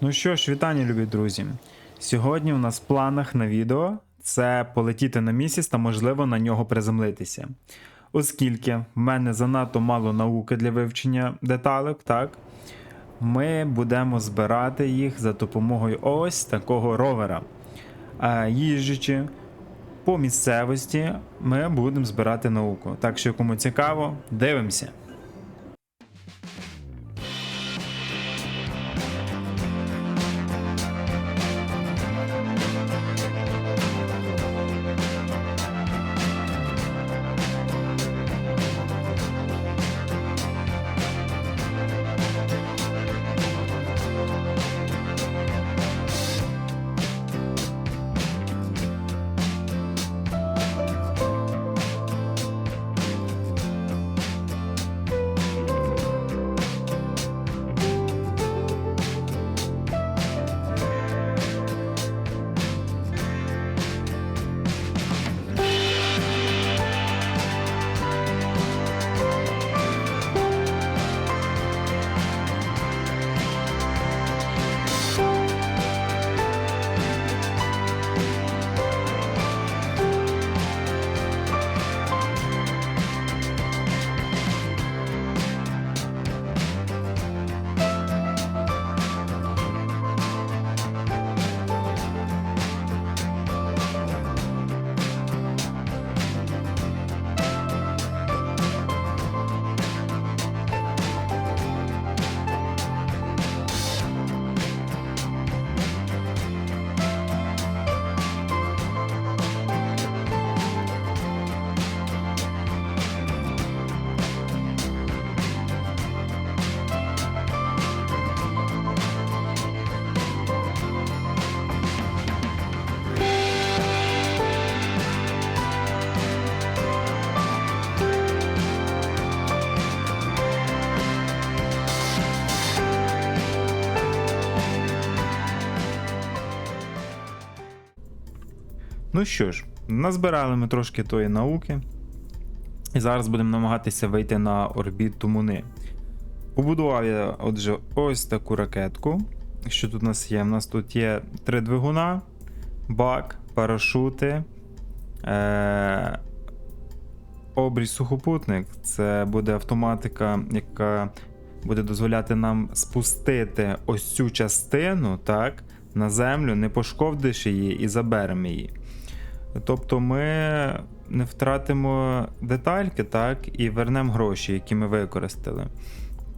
Ну що ж, вітання, любі друзі. Сьогодні у нас в планах на відео це полетіти на місяць та, можливо, на нього приземлитися. Оскільки в мене занадто мало науки для вивчення деталек, так? Ми будемо збирати їх за допомогою ось такого ровера. А їжджучи по місцевості, ми будемо збирати науку. Так що, кому цікаво, дивимося. Ну що ж, назбирали ми трошки тої науки. І зараз будемо намагатися вийти на орбіту Муни. Побудував я, отже, ось таку ракетку. Що тут у нас є? У нас тут є три двигуна, бак, парашути, е- обріз сухопутник. Це буде автоматика, яка буде дозволяти нам спустити ось цю частину так, на землю, не пошковдивши її і заберемо її. Тобто ми не втратимо детальки, так, і вернемо гроші, які ми використали.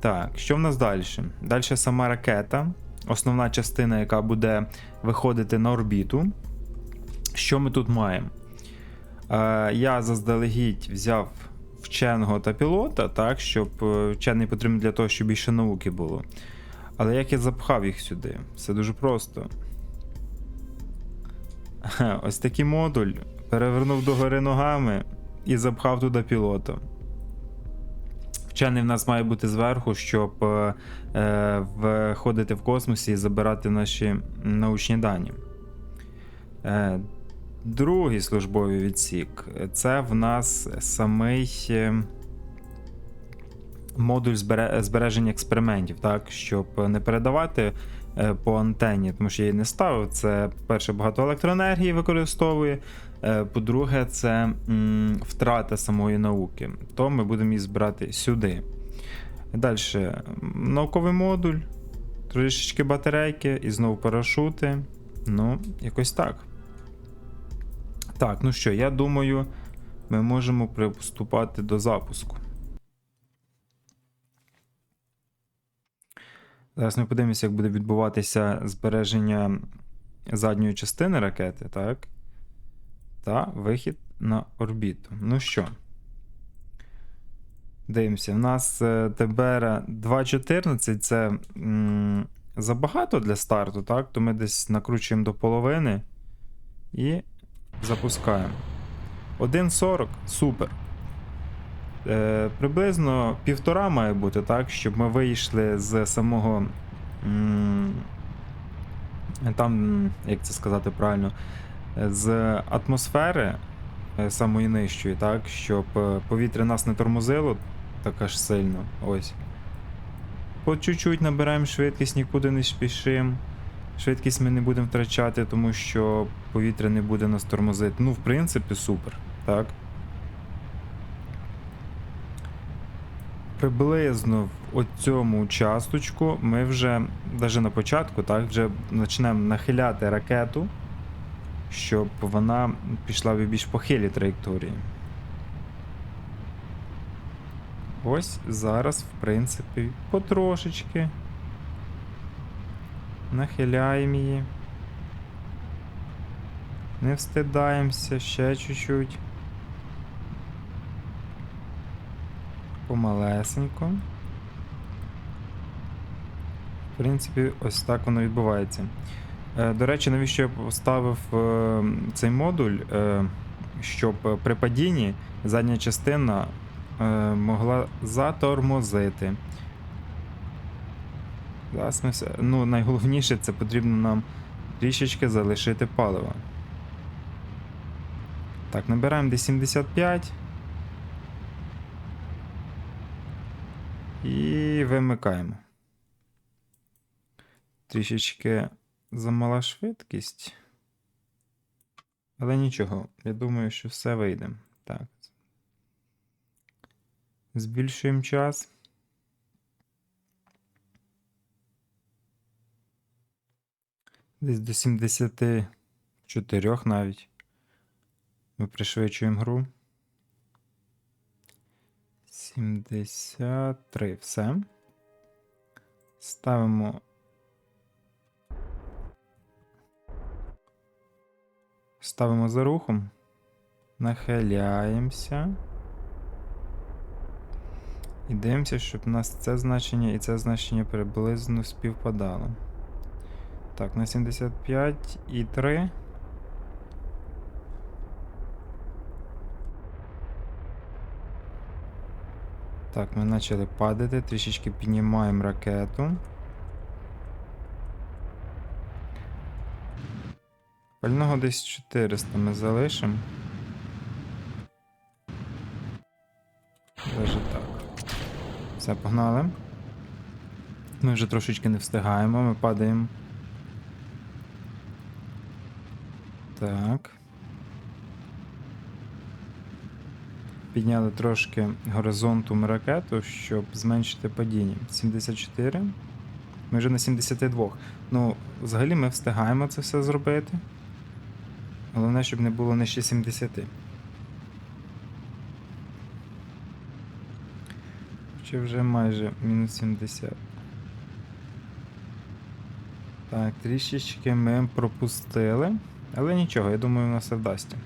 Так, що в нас далі? Далі сама ракета, основна частина, яка буде виходити на орбіту. Що ми тут маємо? Е, я заздалегідь взяв вченого та пілота, так, щоб е, вчений потрібен для того, щоб більше науки було. Але як я запхав їх сюди? Все дуже просто. Ось такий модуль перевернув догори ногами і запхав туди пілота. Вчений в нас має бути зверху, щоб е, е, виходити в космосі і забирати наші научні дані. Е, другий службовий відсік це в нас самий е, модуль збереження експериментів, так, щоб не передавати по антенні, тому що я її не ставив. Це, по-перше, багато електроенергії використовує. е, По-друге, це втрата самої науки. То ми будемо її збирати сюди. Далі, науковий модуль, трішечки батарейки і знову парашути. Ну, якось так. Так, ну що, я думаю, ми можемо приступати до запуску. Зараз ми подивимося, як буде відбуватися збереження задньої частини ракети, так? Та вихід на орбіту. Ну що? Дивимося, в нас е, ТБР 2.14 це м, забагато для старту, так? То ми десь накручуємо до половини і запускаємо. 1.40 супер. Е, приблизно півтора має бути, так, щоб ми вийшли з самого. м, Там, як це сказати правильно, з атмосфери е, самої нижчої, так, щоб е, повітря нас не тормозило так аж сильно. Ось. По чуть-чуть набираємо швидкість, нікуди не спішимо. Швидкість ми не будемо втрачати, тому що повітря не буде нас тормозити. Ну, в принципі, супер. Так. Приблизно в цьому участочку ми вже, навіть на початку, так, вже почнемо нахиляти ракету, щоб вона пішла в більш похилі траєкторії. Ось зараз, в принципі, потрошечки. Нахиляємо її. Не встидаємося, ще чуть-чуть. Помалесенько. В принципі, ось так воно відбувається. Е, До речі, навіщо я поставив е, цей модуль, е, щоб при падінні задня частина могла затормозити. Все. Ну, найголовніше це потрібно нам трішечки залишити паливо. Так, набираємо десь 75. І вимикаємо. Трішечки замала швидкість. Але нічого, я думаю, що все вийде. Так. Збільшуємо час. Десь до 74 навіть. Ми пришвидшуємо гру. 73. Все. Ставимо. Ставимо за рухом. Нахиляємося. І дивимося, щоб у нас це значення і це значення приблизно співпадало. Так, на 75 і 3. Так, ми почали падати, трішечки піднімаємо ракету. Пального десь 400 ми залишимо. Даже так. Все, погнали. Ми вже трошечки не встигаємо, ми падаємо. Так. Підняли трошки горизонтом ракету, щоб зменшити падіння. 74. Ми вже на 72. Ну, взагалі ми встигаємо це все зробити. Головне, щоб не було нижче 70. Чи вже майже мінус 70. Так, трішечки ми пропустили. Але нічого, я думаю, у нас все вдасться.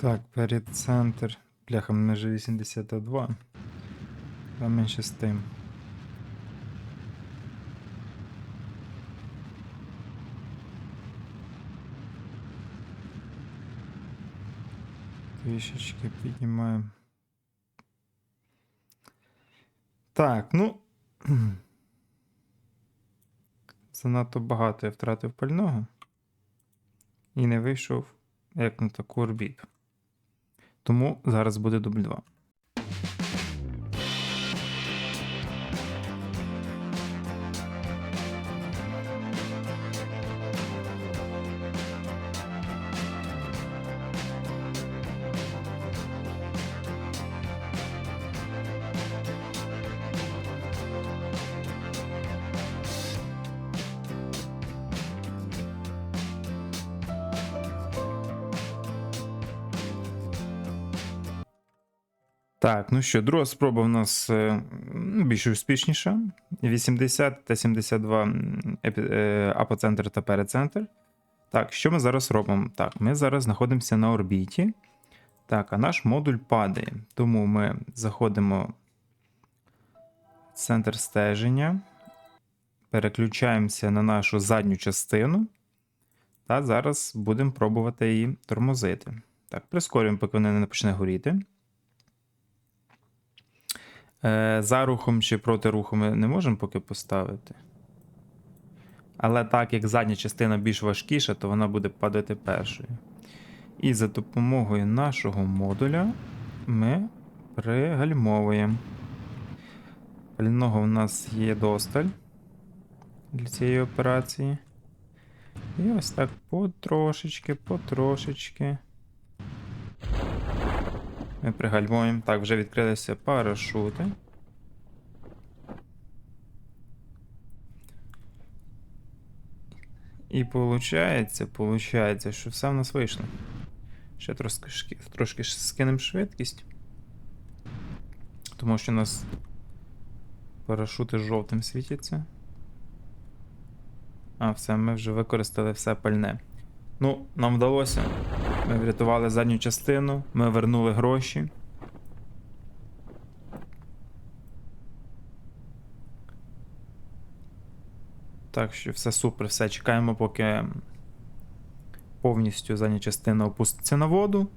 Так, перед центр. Бляха, мене вже 82. Та менше з тим. Трішечки піднімаємо. Так, ну. Занадто багато я втратив пального. І не вийшов як на таку орбіту. Тому зараз буде дубль 2. Ну що, друга спроба в нас е, ну, більш успішніша. 80 та 72 м, епі- е, апоцентр та перицентр. Так, що ми зараз робимо? Так, ми зараз знаходимося на орбіті. Так, а наш модуль падає. Тому ми заходимо в центр стеження, переключаємося на нашу задню частину. Та зараз будемо пробувати її тормозити. Так, прискорюємо, поки вона не почне горіти. Е, за рухом чи проти руху ми не можемо поки поставити. Але так як задня частина більш важкіша, то вона буде падати першою. І за допомогою нашого модуля ми пригальмовуємо. Пального в нас є досталь для цієї операції. І ось так потрошечки, потрошечки. Ми пригальмуємо. Так, вже відкрилися парашути. І получається, получається, що все в нас вийшло. Ще трошки, трошки скинемо швидкість. Тому що у нас парашути жовтим світяться. А, все, ми вже використали все пальне. Ну, нам вдалося. Ми врятували задню частину, ми вернули гроші. Так що все супер, все чекаємо, поки повністю задня частина опуститься на воду.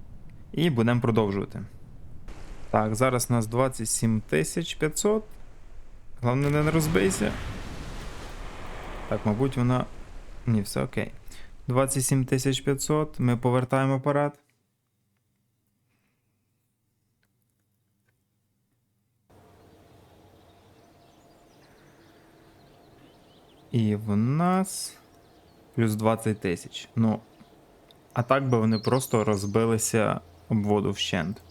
І будемо продовжувати. Так, зараз у нас 27 500. Головне, не розбийся. Так, мабуть, вона. Ні, все окей. 27 500. Ми повертаємо апарат. І в нас плюс 20 тисяч. Ну, а так би вони просто розбилися об воду вщент.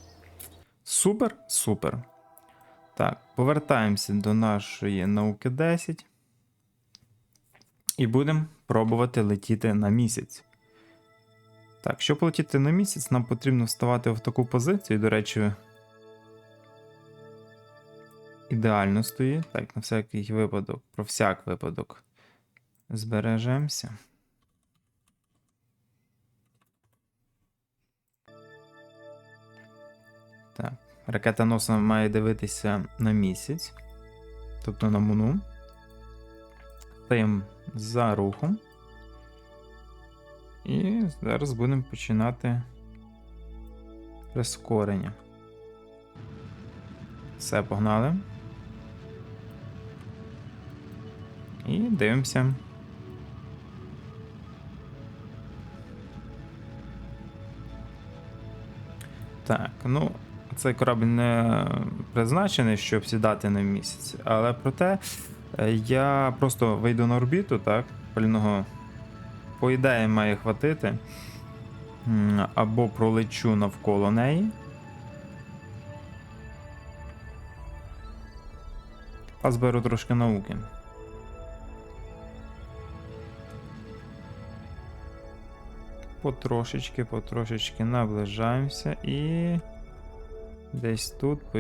Супер, супер. Так, повертаємося до нашої науки 10. І будемо пробувати летіти на місяць. Так, щоб полетіти на місяць, нам потрібно вставати в таку позицію. До речі, ідеально стоїть. Так, на всякий випадок, про всяк випадок. Збережемося. Так, ракета носа має дивитися на місяць, тобто на Луну. Стаємо за рухом. І зараз будемо починати прискорення. Все, погнали. І дивимося. Так, ну, цей корабль не призначений, щоб сідати на місяць, але проте я просто вийду на орбіту, так, пального по має хватити. Або пролечу навколо неї. А зберу трошки науки. Потрошечки, потрошечки наближаємося і. Десь тут, по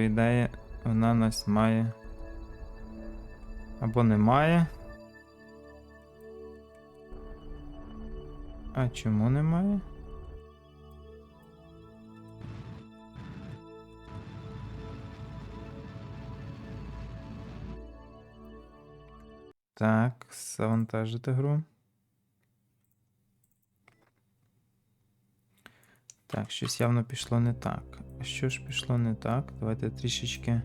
вона нас має. Або немає. А чому немає? Так, завантажити гру. Так, щось явно пішло не так. А що ж пішло не так? Давайте трішечки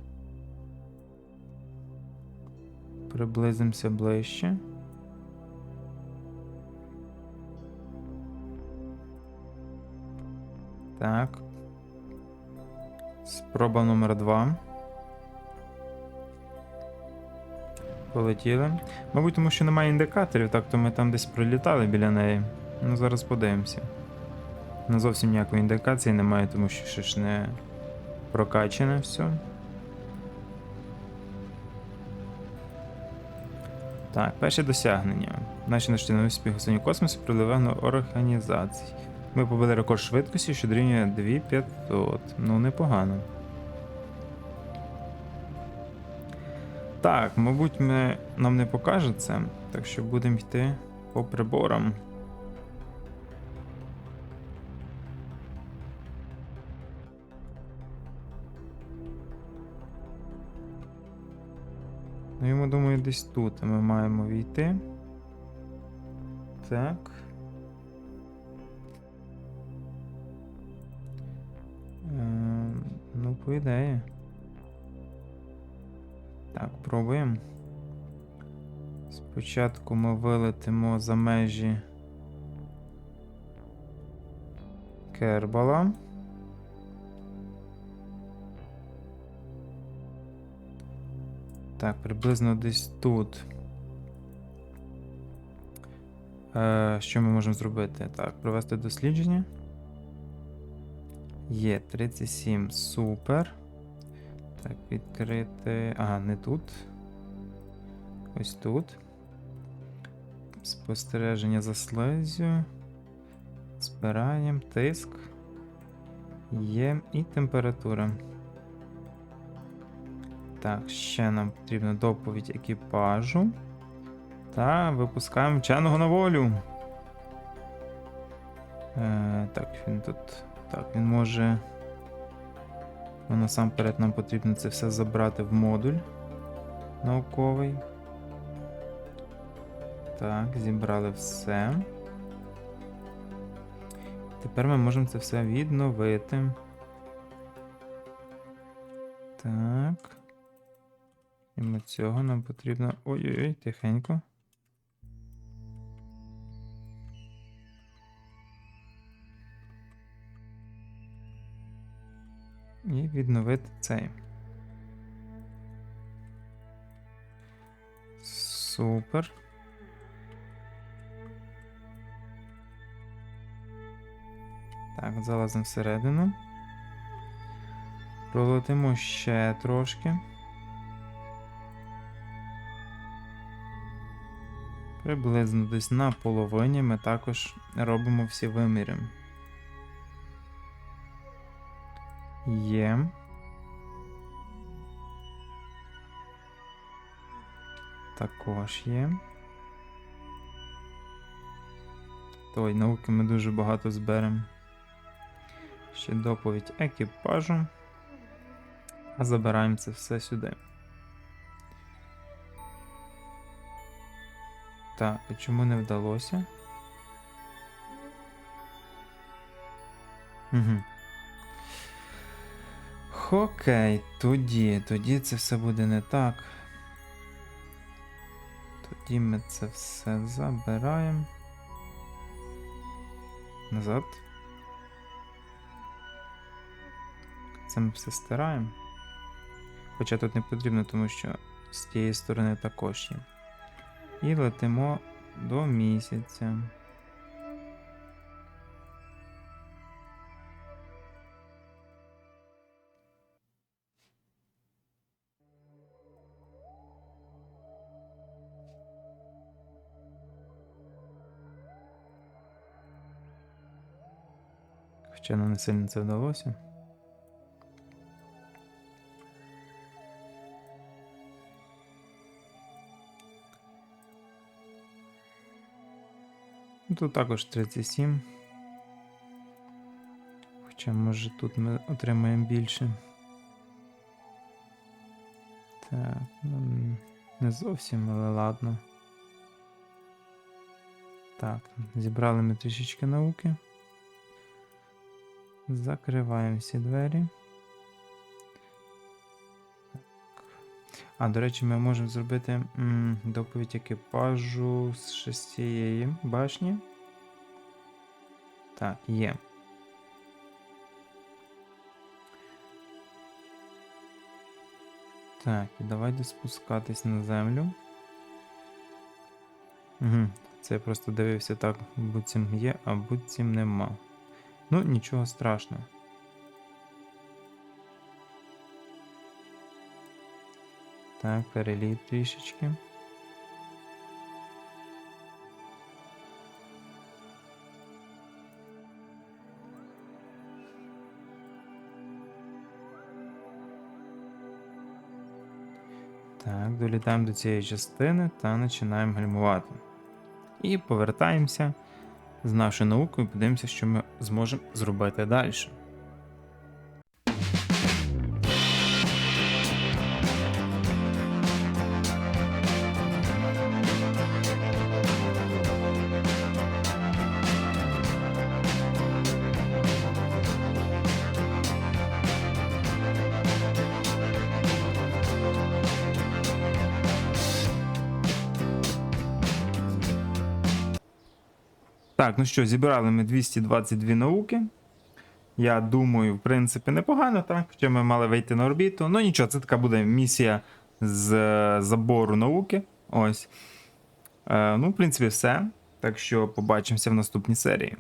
приблизимося ближче. Так. Спроба номер два. Полетіли. Мабуть, тому що немає індикаторів, так то ми там десь пролітали біля неї. Ну, зараз подивимося. Ну, зовсім ніякої індикації немає, тому що ще ж не прокачане все. Так, перше досягнення. Наші наштівні успіх у синій космосі прилегли організацій. Ми побили рекорд швидкості, що дорівнює 2500. Ну, непогано. Так, мабуть, ми, нам не покаже це, так що будемо йти по приборам. Ну, я думаю, десь тут ми маємо війти. Так. Ну, по ідеї. Так, пробуємо. Спочатку ми вилетимо за межі Кербала. Так, приблизно десь тут. Е, що ми можемо зробити? Так, провести дослідження. Є 37, супер. Так, відкрити. Ага, не тут. Ось тут. Спостереження за слизю. Збираємо тиск. Є і температура. Так, ще нам потрібна доповідь екіпажу. Та випускаємо вченого на волю. Е, так, він тут. Так, він може. Ну, насамперед нам потрібно це все забрати в модуль науковий. Так, зібрали все. Тепер ми можемо це все відновити. Так. І ми цього нам потрібно. Ой-ой-ой, тихенько. І відновити цей. Супер. Так, залазимо всередину. Пролетимо ще трошки. Приблизно десь на половині ми також робимо всі виміри. Є. Також є. Той науки ми дуже багато зберемо. Ще доповідь екіпажу. А забираємо це все сюди. Так, і чому не вдалося? Угу. Окей, тоді, тоді це все буде не так. Тоді ми це все забираємо. Назад. Це ми все стираємо. Хоча тут не потрібно, тому що з тієї сторони також є. І летимо до місяця. Нам не сильно це вдалося. Тут також 37. Хоча, може, тут ми отримаємо більше. Так, ну не зовсім, але ладно. Так, зібрали ми трішечки науки. Закриваємо всі двері. А, до речі, ми можемо зробити м, доповідь екіпажу з цієї башні. Так, є. Так, і давайте спускатись на землю. Угу. Це я просто дивився так, буцім є, а буцім нема. Ну, нічого страшного. Так, переліт трішечки. Так, долітаємо до цієї частини та починаємо гальмувати. І повертаємося з нашою наукою, подивимося, що ми зможемо зробити далі. Так, ну що, зібрали ми 222 науки. Я думаю, в принципі, непогано, так? Хоча ми мали вийти на орбіту. Ну нічого, це така буде місія з е, забору науки. Ось. Е, ну, в принципі, все. Так що побачимося в наступній серії.